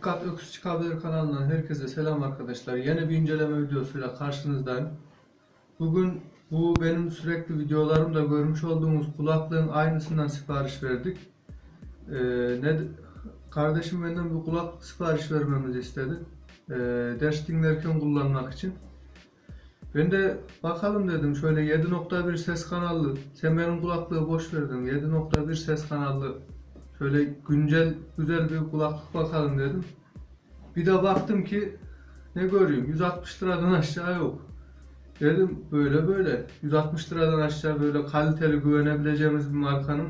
Dikkat Öküz Çıkabilir kanalından herkese selam arkadaşlar. Yeni bir inceleme videosuyla karşınızdayım. Bugün bu benim sürekli videolarımda görmüş olduğunuz kulaklığın aynısından sipariş verdik. Ee, ne kardeşim benden bir kulaklık sipariş vermemizi istedi. Ee, ders dinlerken kullanmak için. Ben de bakalım dedim şöyle 7.1 ses kanallı. Sen benim kulaklığı boş verdin. 7.1 ses kanallı Şöyle güncel güzel bir kulaklık bakalım dedim. Bir de baktım ki ne görüyorum 160 liradan aşağı yok. Dedim böyle böyle 160 liradan aşağı böyle kaliteli güvenebileceğimiz bir markanın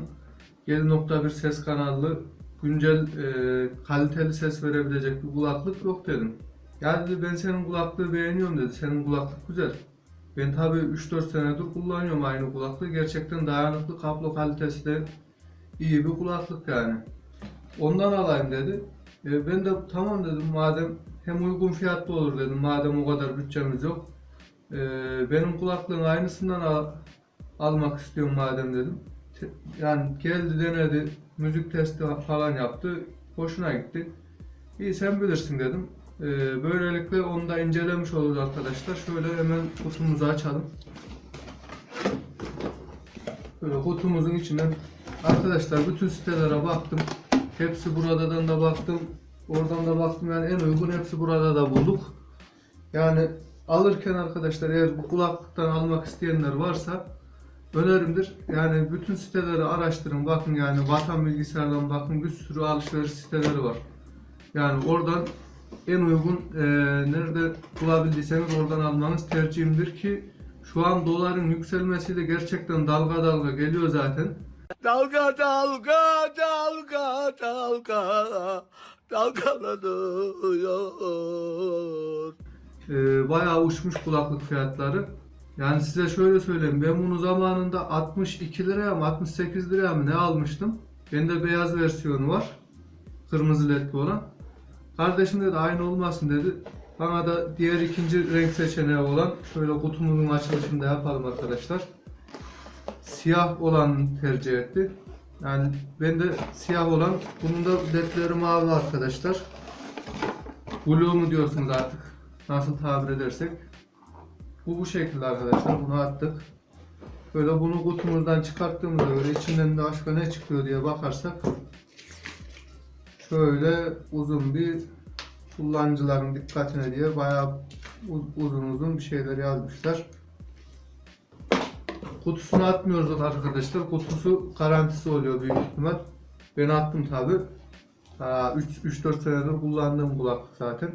7.1 ses kanallı güncel e, kaliteli ses verebilecek bir kulaklık yok dedim. Ya dedi ben senin kulaklığı beğeniyorum dedi. Senin kulaklık güzel. Ben tabi 3-4 senedir kullanıyorum aynı kulaklığı. Gerçekten dayanıklı kablo kalitesi de iyi bir kulaklık yani. Ondan alayım dedi. E, ben de tamam dedim madem hem uygun fiyatlı olur dedim madem o kadar bütçemiz yok. E, benim kulaklığın aynısından al- almak istiyorum madem dedim. Te- Yani geldi denedi müzik testi falan yaptı. Hoşuna gitti. İyi sen bilirsin dedim. E, böylelikle onu da incelemiş oluruz arkadaşlar. Şöyle hemen kutumuzu açalım. Böyle kutumuzun içinden arkadaşlar bütün sitelere baktım. Hepsi buradan da baktım. Oradan da baktım yani en uygun hepsi burada da bulduk. Yani alırken arkadaşlar eğer bu kulaklıktan almak isteyenler varsa önerimdir. Yani bütün siteleri araştırın. Bakın yani vatan bilgisayardan bakın bir sürü alışveriş siteleri var. Yani oradan en uygun eee, nerede bulabildiyseniz oradan almanız tercihimdir ki şu an doların yükselmesiyle gerçekten dalga dalga geliyor zaten. Dalga dalga dalga dalga dalgalanıyor. Ee, bayağı uçmuş kulaklık fiyatları. Yani size şöyle söyleyeyim. Ben bunu zamanında 62 liraya mı 68 liraya mı ne almıştım. Bende beyaz versiyonu var. Kırmızı ledli olan. Kardeşim dedi aynı olmasın dedi. Bana da diğer ikinci renk seçeneği olan şöyle kutumuzun açılışını da yapalım arkadaşlar. Siyah olan tercih etti. Yani ben de siyah olan bunun da ledleri mavi arkadaşlar. Blue mu diyorsunuz artık nasıl tabir edersek. Bu bu şekilde arkadaşlar bunu attık. Böyle bunu kutumuzdan çıkarttığımızda böyle içinden de başka ne çıkıyor diye bakarsak şöyle uzun bir kullanıcıların dikkatine diye bayağı uz- uzun uzun bir şeyler yazmışlar. Kutusunu atmıyoruz arkadaşlar. Kutusu garantisi oluyor büyük ihtimal. Ben attım tabi. 3-4 senedir kullandığım kulaklık zaten.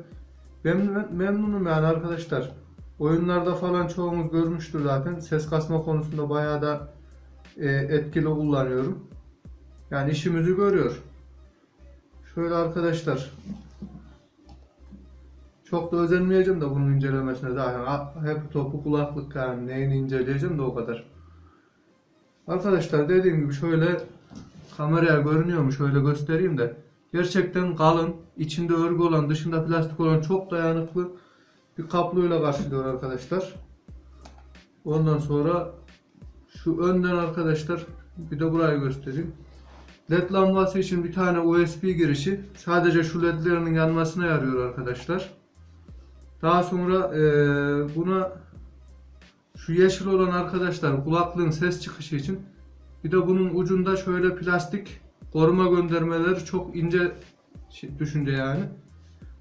Ben mem- memnunum yani arkadaşlar. Oyunlarda falan çoğumuz görmüştür zaten. Ses kasma konusunda bayağı da e, etkili kullanıyorum. Yani işimizi görüyor. Şöyle arkadaşlar. Çok da özenmeyeceğim de bunun incelemesine zaten. Hep topu kulaklık yani neyini inceleyeceğim de o kadar. Arkadaşlar dediğim gibi şöyle kameraya görünüyor mu şöyle göstereyim de. Gerçekten kalın, içinde örgü olan, dışında plastik olan çok dayanıklı bir kabloyla karşılıyor arkadaşlar. Ondan sonra şu önden arkadaşlar bir de burayı göstereyim. LED lambası için bir tane USB girişi sadece şu ledlerinin yanmasına yarıyor arkadaşlar. Daha sonra eee, buna şu yeşil olan arkadaşlar kulaklığın ses çıkışı için bir de bunun ucunda şöyle plastik koruma göndermeleri çok ince düşünce yani.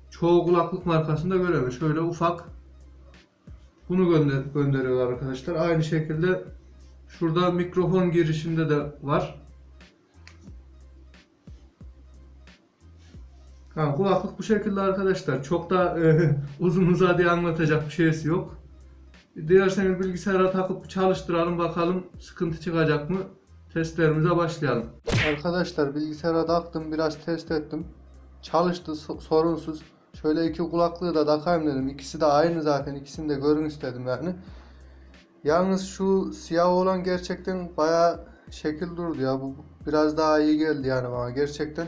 Çoğu kulaklık markasında göremiyor. Şöyle ufak bunu gönder gönderiyorlar arkadaşlar. Aynı şekilde şurada mikrofon girişinde de var. Ha, kulaklık bu şekilde arkadaşlar. Çok da e, uzun uzadıya anlatacak bir şeysi yok. Dilerseniz bilgisayara takıp çalıştıralım bakalım sıkıntı çıkacak mı? Testlerimize başlayalım. Arkadaşlar bilgisayara taktım biraz test ettim. Çalıştı so- sorunsuz. Şöyle iki kulaklığı da takayım dedim. İkisi de aynı zaten. İkisini de görün istedim yani. Yalnız şu siyah olan gerçekten baya şekil durdu ya. Bu biraz daha iyi geldi yani bana gerçekten.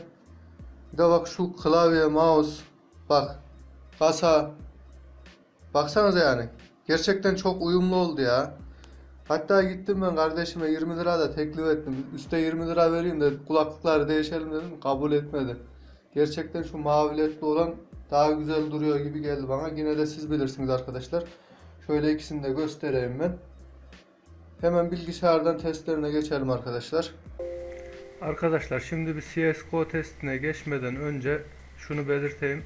Bir de bak şu klavye, mouse, bak kasa. Baksanıza yani. Gerçekten çok uyumlu oldu ya. Hatta gittim ben kardeşime 20 lira da teklif ettim. Üste 20 lira vereyim de kulaklıkları değişelim dedim. Kabul etmedi. Gerçekten şu mavi ledli olan daha güzel duruyor gibi geldi bana. Yine de siz bilirsiniz arkadaşlar. Şöyle ikisini de göstereyim ben. Hemen bilgisayardan testlerine geçelim arkadaşlar. Arkadaşlar şimdi bir CSGO testine geçmeden önce şunu belirteyim.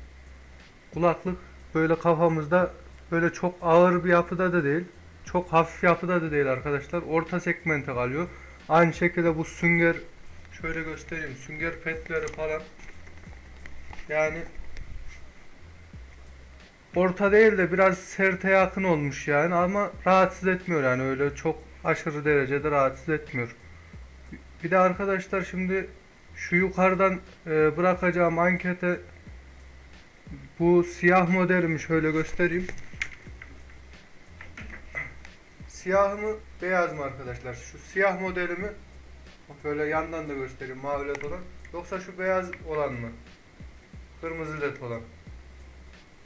Kulaklık böyle kafamızda böyle çok ağır bir yapıda da değil. Çok hafif yapıda da değil arkadaşlar. Orta segmente kalıyor. Aynı şekilde bu sünger şöyle göstereyim. Sünger petleri falan yani orta değil de biraz serte yakın olmuş yani ama rahatsız etmiyor yani öyle çok aşırı derecede rahatsız etmiyor. Bir de arkadaşlar şimdi şu yukarıdan e, bırakacağım ankete bu siyah modelimi şöyle göstereyim. Siyah mı beyaz mı arkadaşlar? Şu siyah modelimi bak böyle yandan da göstereyim mavi led olan. Yoksa şu beyaz olan mı? Kırmızı led olan.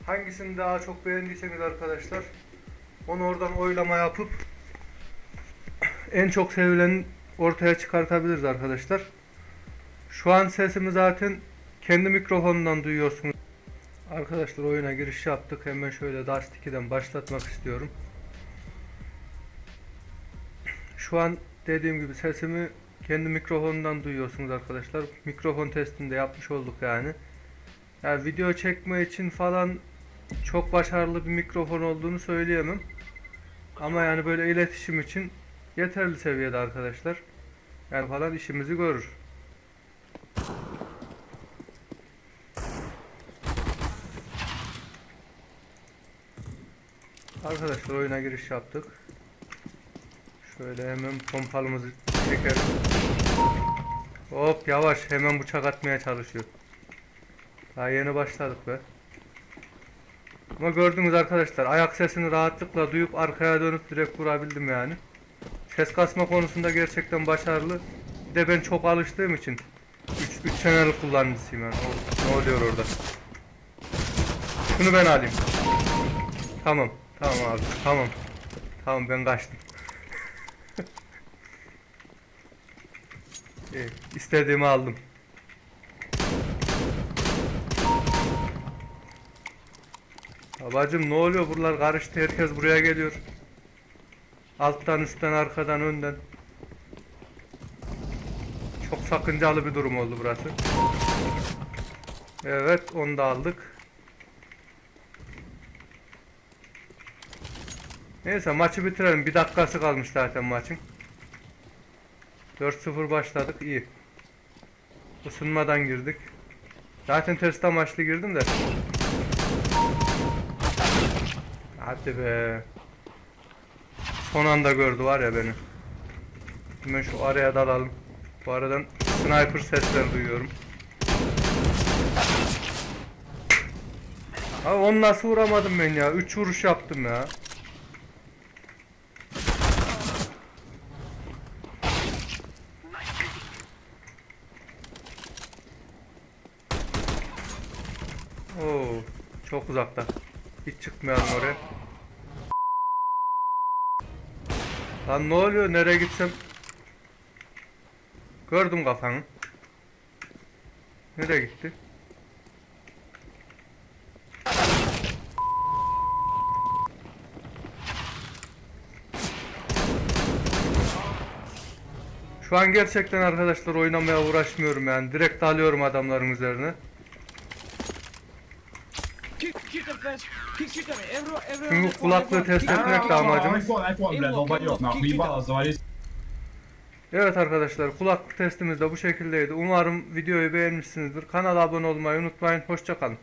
Hangisini daha çok beğendiyseniz arkadaşlar onu oradan oylama yapıp en çok sevileni ortaya çıkartabiliriz arkadaşlar. Şu an sesimi zaten kendi mikrofonundan duyuyorsunuz. Arkadaşlar oyuna giriş yaptık. Hemen şöyle Dust 2'den başlatmak istiyorum. Şu an dediğim gibi sesimi kendi mikrofonundan duyuyorsunuz arkadaşlar. Mikrofon testini de yapmış olduk yani. Yani video çekme için falan çok başarılı bir mikrofon olduğunu söyleyemem. Ama yani böyle iletişim için yeterli seviyede arkadaşlar. Yani falan işimizi görür. Arkadaşlar oyuna giriş yaptık. Şöyle hemen pompalımızı çekelim. Hop yavaş hemen bıçak atmaya çalışıyor. Daha yeni başladık be. Ama gördünüz arkadaşlar ayak sesini rahatlıkla duyup arkaya dönüp direkt vurabildim yani. Ses kasma konusunda gerçekten başarılı. Bir de ben çok alıştığım için 3 3 senelik kullanıcısıyım yani. O- ne oluyor orada? Şunu ben alayım. Tamam. Tamam abi. Tamam. Tamam ben kaçtım. İyi, istediğimi aldım. Babacım ne oluyor buralar karıştı herkes buraya geliyor. Alttan üstten arkadan önden. Çok sakıncalı bir durum oldu burası. Evet onu da aldık. Neyse maçı bitirelim. Bir dakikası kalmış zaten maçın. 4-0 başladık iyi. Isınmadan girdik. Zaten test amaçlı girdim de. Hadi be. Son anda gördü var ya beni. Hemen şu araya dalalım. Bu aradan sniper sesler duyuyorum. Abi onu nasıl vuramadım ben ya? 3 vuruş yaptım ya. Oo, çok uzakta. Hiç çıkmayalım oraya. Lan ne oluyor? Nereye gitsem? Gördüm kafanı. Nereye gitti? Şu an gerçekten arkadaşlar oynamaya uğraşmıyorum yani. Direkt dalıyorum adamların üzerine. Just kulaklığı test Kick etmek de amacımız. Evet arkadaşlar kulaklık testimiz de bu şekildeydi. Umarım videoyu beğenmişsinizdir. Kanala abone olmayı unutmayın. Hoşçakalın.